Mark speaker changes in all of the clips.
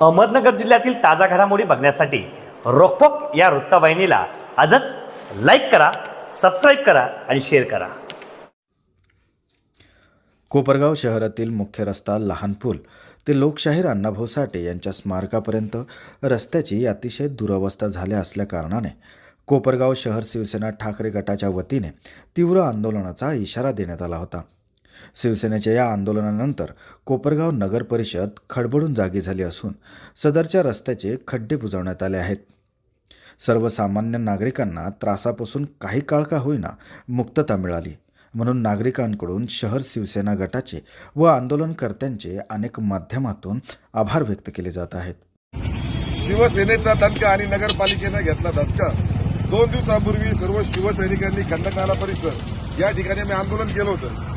Speaker 1: अहमदनगर जिल्ह्यातील ताजा घडामोडी बघण्यासाठी रोकटोक या वृत्तवाहिनीला आजच लाईक करा सबस्क्राईब करा आणि शेअर करा.
Speaker 2: कोपरगाव शहरातील मुख्य रस्ता लहान पूल ते लोकशाहीर अण्णाभाऊ साठे यांच्या स्मारकापर्यंत रस्त्याची अतिशय दुरवस्था झाल्या असल्याकारणाने कोपरगाव शहर शिवसेना ठाकरे गटाच्या वतीने तीव्र आंदोलनाचा इशारा देण्यात आला होता. शिवसेनेच्या या आंदोलनानंतर कोपरगाव नगर परिषद खडबडून जागी झाली असून सदरच्या रस्त्याचे खड्डे बुजवण्यात आले आहेत. सर्वसामान्य नागरिकांना त्रासापासून काही काळ का होईना मुक्तता मिळाली. म्हणून नागरिकांकडून शहर शिवसेना गटाचे व आंदोलनकर्त्यांचे अनेक माध्यमातून आभार व्यक्त केले जात आहेत.
Speaker 3: शिवसेनेचा दणका आणि नगरपालिकेनं घेतला धसका. दोन दिवसांपूर्वी सर्व शिवसैनिकांनी खंडकाला परिसर. या ठिकाणी आम्ही आंदोलन केलं होतं.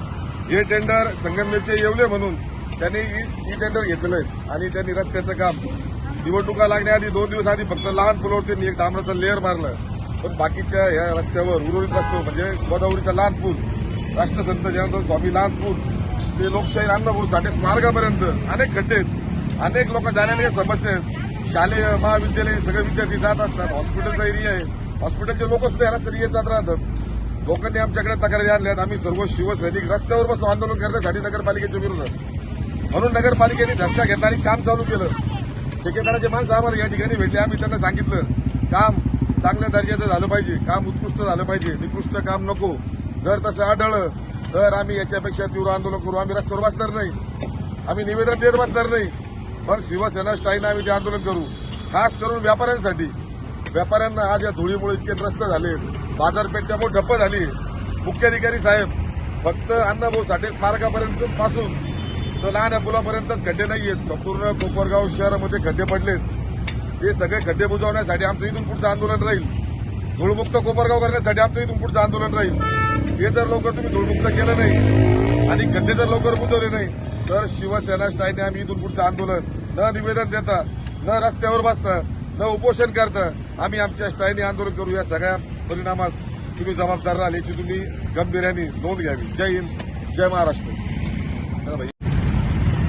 Speaker 3: हे टेंडर संगमनेरचे येवले म्हणून त्यांनी ही टेंडर घेतलेलं आहे आणि त्यांनी रस्त्याचं काम. निवडणुका लागण्याआधी दोन दिवस आधी फक्त लहान पुलावर त्यांनी एक डांबराचं लेअर मारलं. पण बाकीच्या या रस्त्यावर उर्वरित रस्त्यावर म्हणजे गोदावरीचा लहान पूल राष्ट्रसंत जनार्दन स्वामी लहान पूल ते लोकशाही अण्णाभाऊ साठे स्मारकापर्यंत अनेक खड्डे आहेत. अनेक लोक जाण्याने समस्या आहेत. शालेय महाविद्यालय सगळे विद्यार्थी जात असतात. हॉस्पिटलचा एरिया आहे. हॉस्पिटलचे लोकच त्या या रस्त्याने जात राहतात. लोकांनी आमच्याकडे तक्रारी आणल्यात. आम्ही सर्व शिवसैनिक रस्त्यावर बसून आंदोलन करण्यासाठी नगरपालिकेच्या विरोधात म्हणून नगरपालिकेने धसका घेतला आणि काम चालू केलं. ठेकेदाराचे माणसं आम्हाला या ठिकाणी भेटले. आम्ही त्यांना सांगितलं काम चांगल्या दर्जाचं झालं पाहिजे. काम उत्कृष्ट झालं पाहिजे. निकृष्ट काम नको. जर तसं आढळलं तर आम्ही याच्यापेक्षा तीव्र आंदोलन करू. आम्ही रस्त्यावर बसणार नाही. आम्ही निवेदन देत बसणार नाही. पण शिवसेना स्टाईलनं आम्ही ते आंदोलन करू. खास करून व्यापाऱ्यांसाठी. व्यापाऱ्यांना आज या धुळीमुळे इतके त्रस्त झाले बाजारपेठ त्यामुळे ठप्प झाली. मुख्याधिकारी साहेब फक्त अण्णाभाऊ साठे स्मारकापर्यंत पासून तर लहान या पुलापर्यंतच खड्डे नाहीयेत. संपूर्ण कोपरगाव शहरामध्ये खड्डे पडलेत. हे सगळे खड्डे बुजवण्यासाठी आमचं इथून पुढचं आंदोलन राहील. धुळमुक्त कोपरगाव करण्यासाठी आमचं इथून पुढचं आंदोलन राहील. हे जर लवकर तुम्ही धुळमुक्त केलं नाही आणि खड्डे जर लवकर बुजवले नाही तर शिवसेना स्टाईने आम्ही इथून पुढचं आंदोलन. न निवेदन देता न रस्त्यावर बसता न उपोषण करता आम्ही आमच्या स्टाईने आंदोलन करू या सगळ्या परिणामास तुम्ही जबाबदार राहिले याची तुम्ही गंभीर्याने नोंद घ्यावी. जय हिंद जय महाराष्ट्र.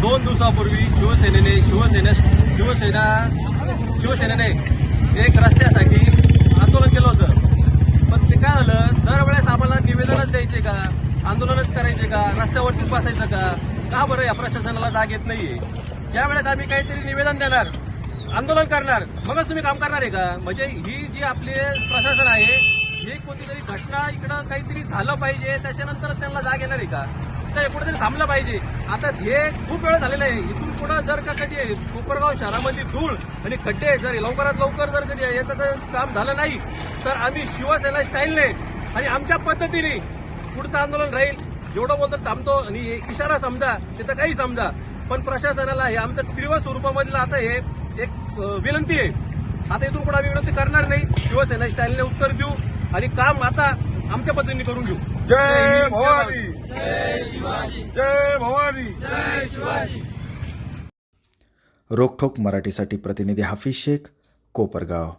Speaker 4: दोन दिवसापूर्वी शिवसेनेने शिवसेना शिवसेना शिवसेनेने एक रस्त्यासाठी आंदोलन केलं होतं. पण ते काय झालं? दरवेळेस आम्हाला निवेदनच द्यायचे का? आंदोलनच करायचे का? रस्त्यावरती बसायचं का? का बरं या प्रशासनाला जाग येत नाहीये? ज्या वेळेस आम्ही काहीतरी निवेदन देणार आंदोलन करणार. मगच तुम्ही काम करणार आहे का? म्हणजे ही जी आपली प्रशासन आहे ही कोणतीतरी घटना इकडं काहीतरी झालं पाहिजे त्याच्यानंतर त्यांना जाग येणार आहे का? तर हे कुठेतरी थांबलं पाहिजे. आता हे खूप वेळ झालेलं आहे. इथून पुढं जर का कधी कोपरगाव शहरामध्ये धूळ आणि खड्डे जर लवकरात लवकर जर कधी याचं काम झालं नाही तर आम्ही शिवसेना स्टाईलने आणि आमच्या पद्धतीने पुढचं आंदोलन राहील. जेवढं बोलतो थांबतो आणि हे इशारा समजा तिथं काही समजा. पण प्रशासनाला हे आमचं तीव्र स्वरूपामधलं आता हे एक विनंती आहे. आता इथून पुढे आम्ही विनंती करणार नाही. शिवसेना स्टाईलने उत्तर देऊ आणि काम आता आमच्या पद्धतीने करून घेऊ.
Speaker 3: जय भवानी. जय भवानी.
Speaker 2: रोखोक मराठीसाठी प्रतिनिधी हाफिज शेख कोपरगाव.